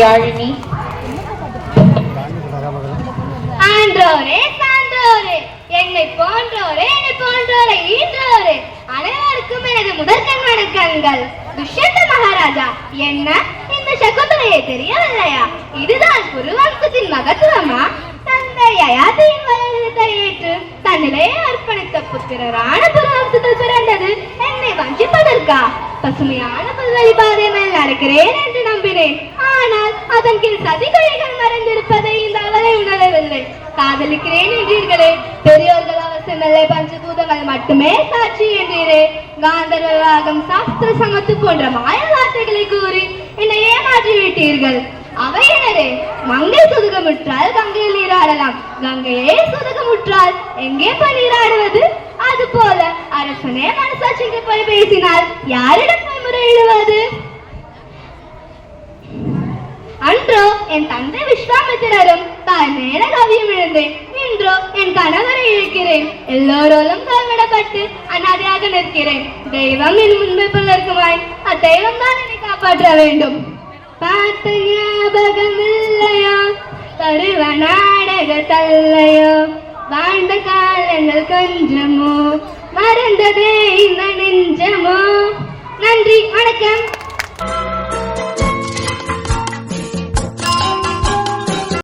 யாழினி? ஆன்றோரே சான்றோரே என்னை போன்றோரே என்னை போன்றோரே ஈன்றோரே. அனைவருக்கும் எனது முதற்கண் வணக்கங்கள். துஷ்யந்த மகாராஜா என்ன? இந்த சகுந்தலையை தெரியவில்லையா? இதுதான் குருவம்சத்தின் மகத்துவமா? தந்தை யயாதியின் வயதை ஏற்று தன்னிலையை அர்ப்பணித்த புத்திரரான குருவம்சத்தில் பிறந்தது. என்னை வஞ்சிப்பதற்கா? பசுமையான புல்வெளி பாதை மேல் நடக்கிறேன் அதன் கீழ் சதிகைகள் மறைந்திருப்பதை இந்த அவலை உணரவில்லை. காதலிக்கிறேன் என்றீர்களே. பெரியோர்கள் அவசியமில்லை. பஞ்சபூதங்கள் மட்டுமே சாட்சி என்றீரே. காந்தர்வ விவாகம் சாஸ்திர சமத்து போன்ற மாய வார்த்தைகளை கூறி என்னை ஏமாற்றி விட்டீர்கள் அவையினரே மங்கை சுதுகமுற்றால் கங்கையில் நீராடலாம். கங்கையே சுதுகமுற்றால் எங்கே போய் நீராடுவது? அது போல அரசனே மனசாட்சிக்கு போய் பேசினால் யாரிடம் போய் முறையிடுவது? என் தந்தை விஸ்வாமித்திரரும் தான் மேல கவியம் எழுந்தேன். இன்றோ என் கணவரை இழக்கிறேன். எல்லோரோலும் கைவிடப்பட்டு அனாதையாக நிற்கிறேன். தெய்வம் என் முன்பே புலர்க்குமாய் அத்தெய்வம் தான் என்னை காப்பாற்ற வேண்டும். பார்த்த ஞாபகம் இல்லையோ பருவ நாடக தல்லையோ வாழ்ந்த காலங்கள் கொஞ்சமோ? மறந்ததே இந்த நெஞ்சமோ? நன்றி வணக்கம்.